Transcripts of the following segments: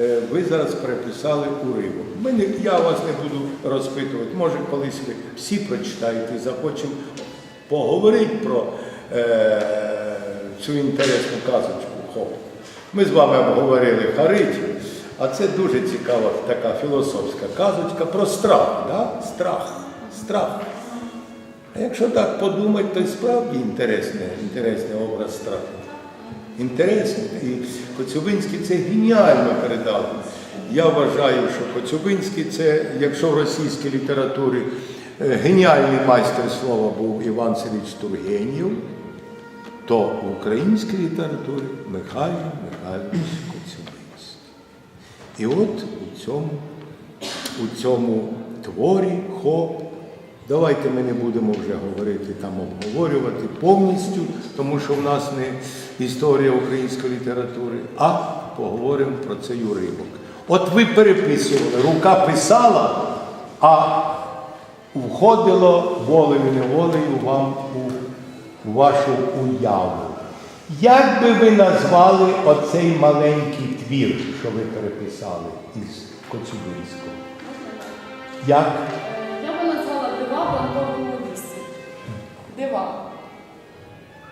е, ви зараз переписали уривок. Ми я вас не буду розпитувати. Може, колись ви всі прочитаєте, захочемо поговорити про е, цю інтересну казочку. Хоп. Ми з вами обговорили Харить, а це дуже цікава така філософська казочка про страх. Да? Страх. Страх. А якщо так подумати, то й справді інтересний, інтересний образ страху. Інтересний. І Коцюбинський це геніально передав. Я вважаю, що Коцюбинський це, якщо в російській літературі е, геніальний майстер слова був Іван Сергійович Тургенєв, то в українській літературі Михайло Михайлович Коцюбинський. І от у цьому, у цьому творі хоп. Давайте ми не будемо вже говорити там, обговорювати повністю, тому що в нас не історія української літератури, а поговоримо про цей уривок. От ви переписували, рука писала, а входило волею неволею вам у, вашу уяву. Як би ви назвали оцей маленький твір, що ви переписали із Коцюбинського? Як? Дива в Антоновому лісі. Дива.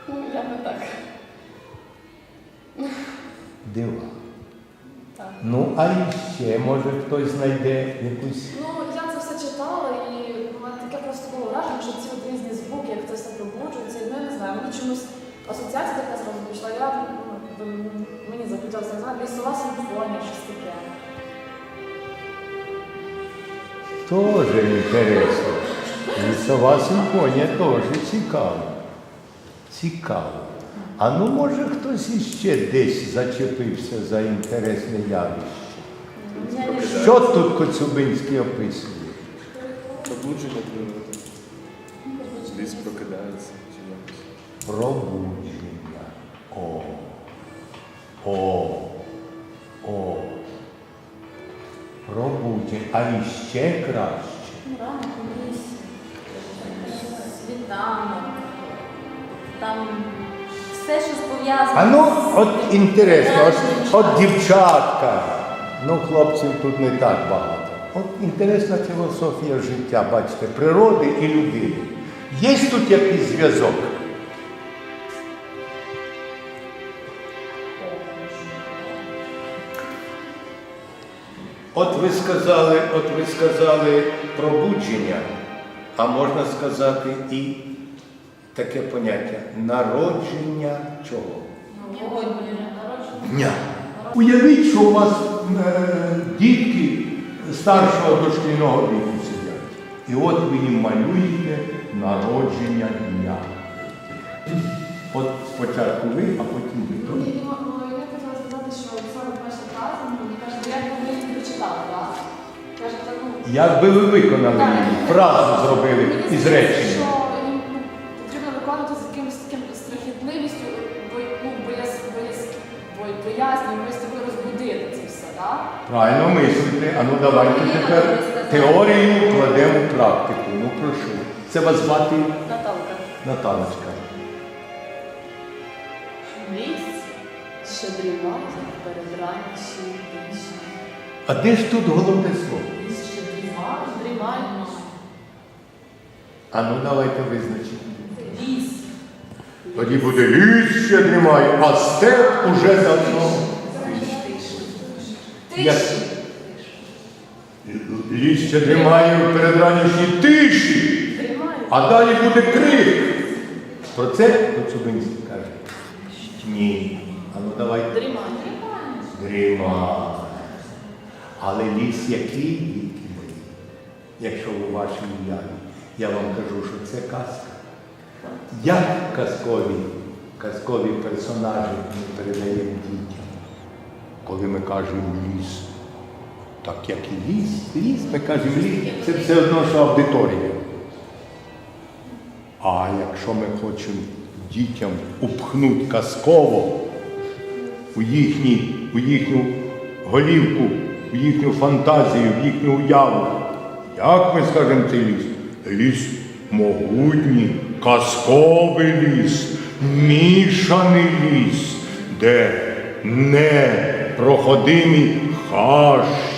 Ну, я би так. Дива. так. Ну, а ще, може, хтось знайде якусь. Ну, я це все читала, і в мене таке просто було враження, що ці от різні звуки, як це все пробуджується. Ну, я не знаю, мені чомусь асоціація така зразу пішла. Я, ну, мені захотілося, не знаю, лісова симфонія, щось таке. Тоже інтересно. Лісова симфонія теж цікава. Цікаво. А ну, може, хтось іще десь зачепився за інтересне явище. Що тут Коцюбинський описує? Пробудження природи. Ліс прокидається. Пробудження. О. О. О. Пробудження. А іще краще. Там все, що пов'язано. А ну, от інтересно, от, от дівчатка. Ну, хлопців тут не так багато. От інтересна філософія життя, бачите, природи і людини. Є тут якийсь зв'язок? От ви сказали, от ви сказали пробудження, а можна сказати і таке поняття народження чого? Дня. Уявіть, що у вас е, дітки старшого дошкільного віку сидять. І от ви їм малюєте народження дня. От спочатку ви, а потім ви. Ну, Я хотіла сказати, що саме перша фраза, ну, мені каже, я її не прочитала, так? Ну, Як би ви виконали її, фразу зробили із речення? А ну давайте тепер теорію кладемо в практику. Ну прошу. Це вас звати Наталка. Наталочка. Ліс щедріває перед ранішнім вічним. А де ж тут головне слово? Ліс щедріває, дрімає. А ну давайте визначимо. Ліс. Тоді буде ліс ще тримає, а степ уже давно. Як? Ліс ще тримає в передранішній тиші, а далі буде крик. Про це Коцюбинський каже. Ні. А ну давайте. Дрімає. Дріма. Але ліс який дітки мої, якщо у вашій уяві, я вам кажу, що це казка. Як казкові, казкові персонажі ми передаємо дітям, коли ми кажемо ліс. Так як і ліс, ліс, ми кажемо ліс, це все одно, що аудиторія. А якщо ми хочемо дітям упхнути казково у, їхні, у їхню голівку, у їхню фантазію, в їхню уяву. Як ми скажемо цей ліс? Ліс могутній, казковий ліс, мішаний ліс, де не непроходимі хащі,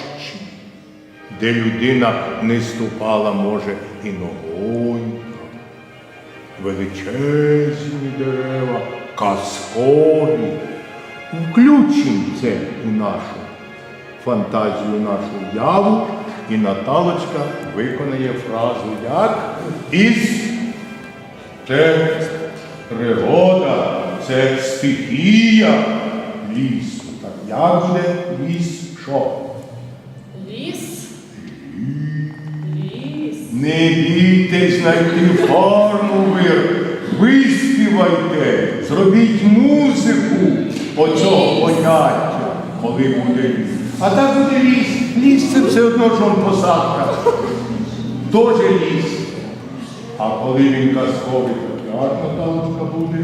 де людина не ступала, може, і ногою. Величезні дерева, казкові. Включимо це у нашу фантазію, нашу уяву, і Наталочка виконає фразу як із це природа, це стихія лісу. Так як буде ліс що? Не бійтесь знайти форму вир, виспівайте, зробіть музику оцього поняття, коли буде ліс. А так буде ліс. Ліс це все одно, що посадка. Тоже ліс. А коли він казковий, то як Наталочка буде?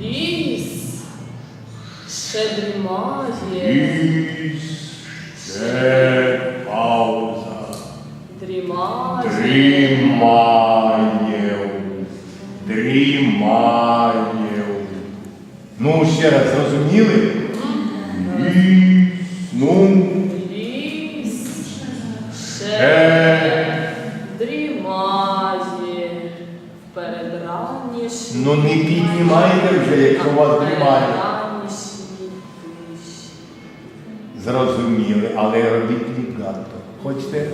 Ліс. Ще дрімає. Ліс, ще пауза. Дрімає. Дрімає. Дрімає. Ну, ще раз зрозуміли? Ліс, ну, Ліс. Ще ще. дрімає. В передранішній. Ну не піднімайте вже, якщо у вас дрімає. Зрозуміли, але робіть лігато. Хочете,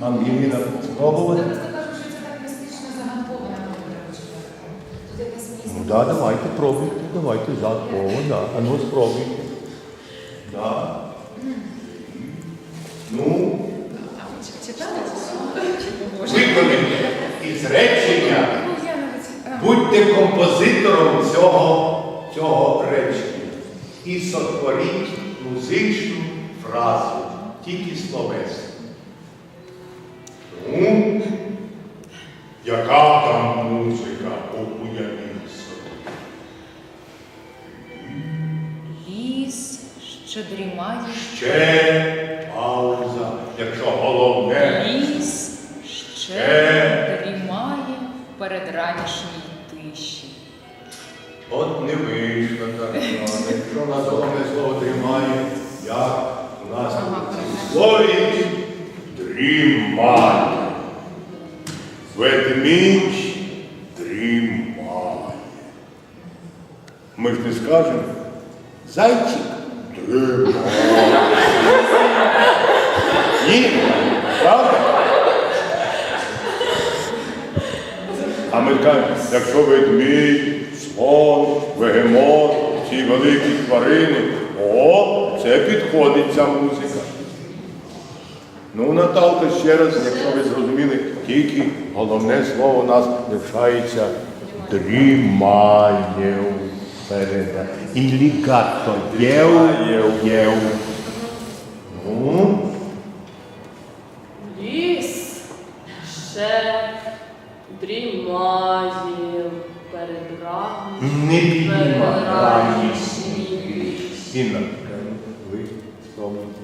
Ан- Ангеліна, спробувати? Просто кажу, що це так містично загадковано. Тут якась Ну да, давайте пробуйте, давайте загадково, да. А ну спробуйте. Да. Ну, виконайте із речення. А, Будьте композитором цього, цього речення і сотворіть музичну фразу, тільки словесну. Ну, яка там музика уявіть собі? Ліс, що дрімає. Ще пауза, якщо головне. Ліс, Ще. ще дрімає в передранішній тиші. От не вийшло так. Якщо на головне слово тримає, як у нас Ага, слові дрімає. Ведмідь дрімає. Ми ж не скажемо, зайчик дрімає. Ні, правда? А ми кажемо, якщо ведмідь, слон, вегемот, ці великі тварини, о, це підходить ця музика. Ну, Наталка, ще раз, якщо ви зрозуміли, тільки головне слово у нас лишається дрімає вперед. І лігато єв, єв. Ну, Ліс ще дрімає в передранішній. не піднімай. Передранішній тиші. Інна, ви спробуйте.